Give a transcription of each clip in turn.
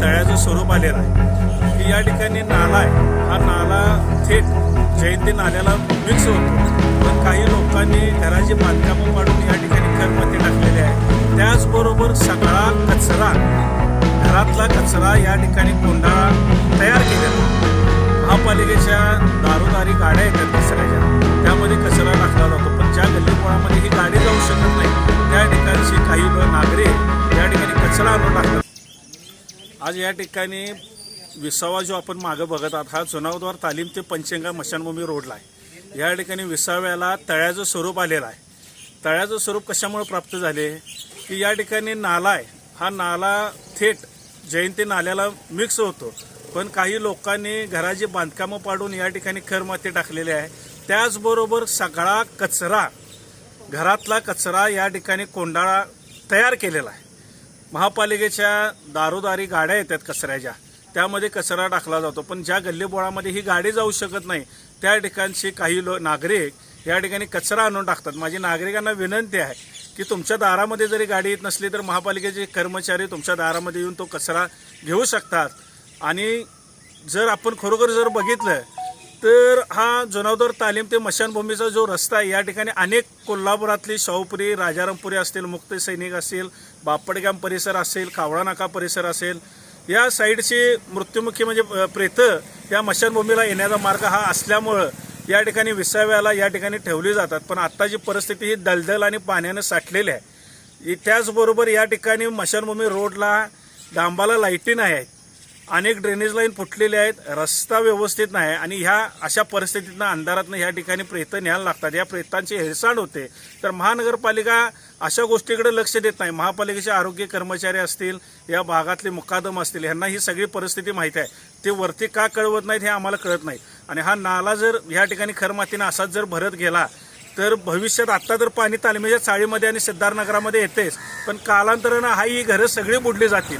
स्वरूप आलेलं आहे. की या ठिकाणी नाला आहे. हा नाला थेट जयंती नाल्याला मिक्स होतो. पण काही लोकांनी घराची बांधकामं पाडून या ठिकाणी खरमती टाकलेले आहे. त्याचबरोबर सगळा कचरा घरातला कचरा या ठिकाणी कोंडाळा तयार केलेला महापालिकेच्या दारोदारी गाड्या येतात कचऱ्याच्या. त्यामध्ये कचरा टाकला जातो. पण ज्या गल्लीपोळामध्ये ही गाडी जाऊ शकत नाही त्या ठिकाणची काही नागरिक या ठिकाणी कचरा आणून टाकतात. आज या ठिकाणी विसावा जो आपण मागं बघत आहात हा जुनावद्वार तालीम ते पंचेंगा मशानभूमी रोडला आहे. या ठिकाणी विसाव्याला तळ्याचं स्वरूप आलेलं आहे. तळ्याचं स्वरूप कशामुळे प्राप्त झाले? की या ठिकाणी नाला आहे. हा नाला थेट जयंती नाल्याला मिक्स होतो. पण काही लोकांनी घराची बांधकामं पाडून या ठिकाणी खरमाती टाकलेले आहे. त्याचबरोबर सगळा कचरा घरातला कचरा या ठिकाणी कोंडाळा तयार केलेला आहे. महापालिकेच्या दारोदारी गाड्या येतात कचऱ्याच्या. त्यामध्ये कचरा टाकला जातो. पण ज्या गल्लीबोळामध्ये ही गाडी जाऊ शकत नाही त्या ठिकाणचे काही लो नागरिक या ठिकाणी कचरा आणून टाकतात. माझी नागरिकांना विनंती आहे की तुमच्या दारामध्ये जरी गाडी येत नसली तर महापालिकेचे कर्मचारी तुमच्या दारामध्ये येऊन तो कचरा घेऊ शकतात. आणि जर आपण खरोखर जर बघितलं तर हा जुनावदर तालीम ते मशानभूमीचा जो रस्ता आहे या ठिकाणी अनेक कोल्हापुरातली शाहूपुरी राजारामपुरी असतील मुक्त सैनिक असतील बापडगाम परिसर असेल कावळा नाका परिसर असेल या साईडची मृत्युमुखी म्हणजे प्रेत प्रेतं या मशानभूमीला येण्याचा मार्ग हा असल्यामुळं या ठिकाणी विसाव्याला या ठिकाणी ठेवली जातात. पण आत्ताची परिस्थिती ही दलदल आणि पाण्यानं साठलेली आहे. त्याचबरोबर या ठिकाणी मशानभूमी रोडला डांबाला लाईटी नाही आहेत अनेक ड्रेनेज लाईन फुटलेल्या आहेत रस्ता व्यवस्थित नाही आणि ह्या अशा परिस्थितीतनं अंधारातनं ह्या ठिकाणी प्रेत न्यायला लागतात. या प्रेतांची हेळसांड होते. तर महानगरपालिका अशा गोष्टीकडे लक्ष देत नाही. महापालिकेचे आरोग्य कर्मचारी असतील या भागातले मुकादम असतील ह्यांना ही सगळी परिस्थिती माहीत आहे. ते वरती का कळवत नाहीत हे आम्हाला कळत नाही. आणि हा नाला जर ह्या ठिकाणी खरमातीनं असाच जर भरत गेला तर भविष्यात आत्ता तर पाणी तालमीच्या चाळीमध्ये आणि सिद्धार्थनगरामध्ये येतेच. पण कालांतरानं हा ही घरं सगळी बुडली जातील.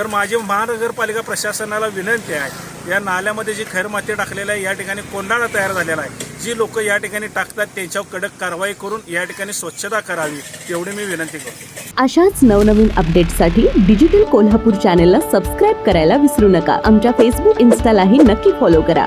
तर माझी महानगरपालिका प्रशासनाला विनंती आहे या नाल्यामध्ये जी खैरमाती टाकलेली आहे या ठिकाणी कोंडाळा तयार झालेला आहे. जी लोक या ठिकाणी टाकतात त्यांच्यावर कडक कारवाई करून या ठिकाणी स्वच्छता करावी एवढी मी विनंती करतो. अशाच नवनवीन अपडेटसाठी डिजिटल कोल्हापूर चॅनेलला सबस्क्राईब करायला विसरू नका. आमच्या फेसबुक इन्स्टालाही नक्की फॉलो करा.